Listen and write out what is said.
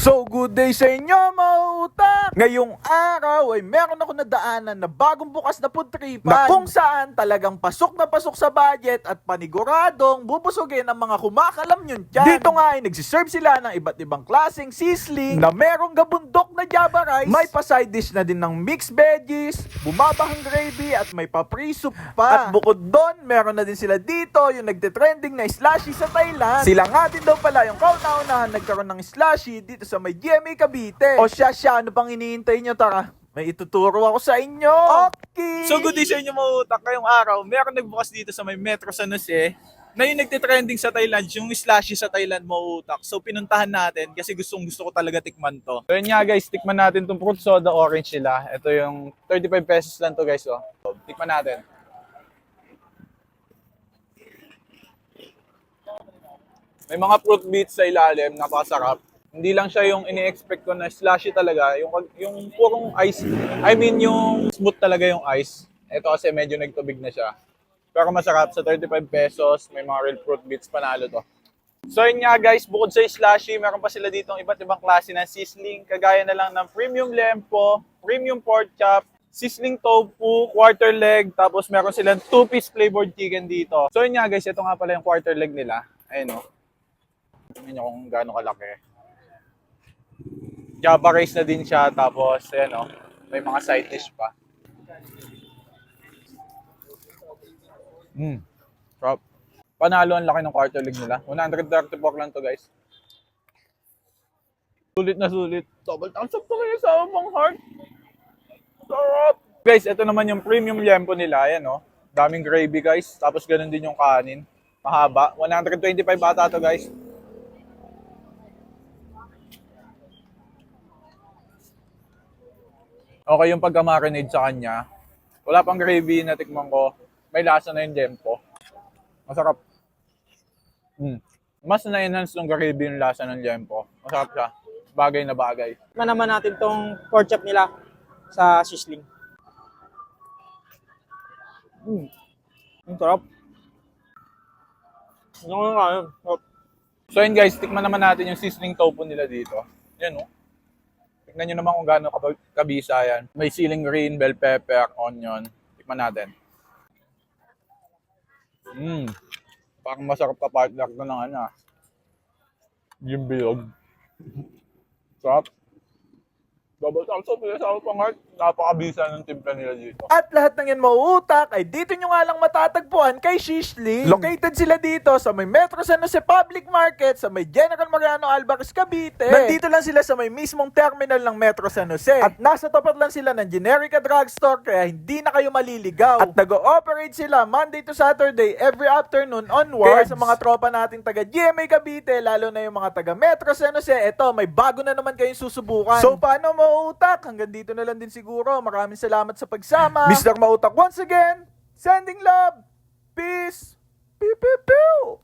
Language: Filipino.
So good day sa inyo mga utak! Ngayong araw ay meron ako nadaanan na bagong bukas na food tripan na kung saan talagang pasok na pasok sa budget at paniguradong bubusugin ang mga kumakalam yun dyan. Dito nga ay nagsiserve sila ng iba't ibang klaseng sisling na merong gabundok na java rice, may pa-side dish na din ng mixed veggies, bumabahang gravy at may pa-pre-soup pa. At bukod doon, meron na din sila dito yung nagte-trending na slushy sa Thailand. Sila nga din daw pala yung kauna-unahan nagkaroon ng slushy dito sa may GMA Cavite. O siya siya, ano pang iniintay nyo? Tara, may ituturo ako sa inyo. Okay! So good day sa inyo mga utak. Ngayong araw, meron nagbukas dito sa may Metro San Jose na yung nagtitrending sa Thailand, yung slushy sa Thailand mga utak. So pinuntahan natin kasi gustong gusto ko talaga tikman to. So yun nga guys, tikman natin tong fruit soda orange nila. Ito yung 35 pesos lang to guys. Oh. So, tikman natin. May mga fruit beats sa ilalim, napakasarap. Hindi lang siya yung ini-expect ko na slushy talaga, yung yung purong ice. I mean yung smooth talaga yung ice. Ito kasi medyo nagtubig na siya. Pero masarap sa 35 pesos, may mga real fruit beats panalo to. So yun nga guys, bukod sa slushy, meron pa sila dito iba't ibang klase ng sizzling, kagaya na lang ng premium lempo, premium pork chop, sizzling tofu, quarter leg, tapos meron silang two-piece flavored chicken dito. So yun nga guys, ito nga pala yung quarter leg nila. Ayun o. Tingnan nyo kung gaano kalaki. Java rice na din siya, tapos ayan o, may mga side dish pa. Mm. Sarap. Panalo ang laki ng quarter leg nila. 134 lang to guys. Sulit na sulit. Double thumbs up kayo sa amang heart. Sarap! Guys, ito naman yung premium lempo nila. Ayan oh. Daming gravy guys. Tapos ganun din yung kanin. Mahaba. 125 bata to guys. Okay yung pagka-marinade sa kanya. Wala pang gravy na tikman ko. May lasa na yung lempo. Masarap. Mm. Mas na-enhance ng gravy yung lasa ng lempo. Masarap siya. Bagay na bagay. Tikman naman natin tong pork chop nila sa sizzling. Mm. Ang sarap. Ano ko? Sarap. So yun guys, tikman naman natin yung sizzling tofu nila dito. Yan oh. Tignan nyo naman kung gaano kab- kabisa yan. May siling green, bell pepper, onion. Tikman natin. Mmm. Parang masarap ka partner ko ng ano ah. Yung bilog. Sarap. Double thumbs up nila sa pang heart. Napakabisa ng timpla nila dito. At lahat ng yan mauutak ay dito nyo nga lang matatagpuan kay Shishling. Located sila dito sa may Metro San Jose Public Market sa may General Mariano Alvarez, Cavite. Nandito lang sila sa may mismong terminal ng Metro San Jose. At nasa tapat lang sila ng Generica Drugstore kaya hindi na kayo maliligaw. At nag-ooperate sila Monday to Saturday every afternoon onwards. Kaya sa mga tropa nating taga GMA Cavite, lalo na yung mga taga Metro San Jose, eto may bago na naman kayong susubukan. So paano mauutak? Hanggang dito na lang din siguro. Maraming salamat sa pagsama. Mr. Mautak once again, sending love. Peace. Pew, pew, pew.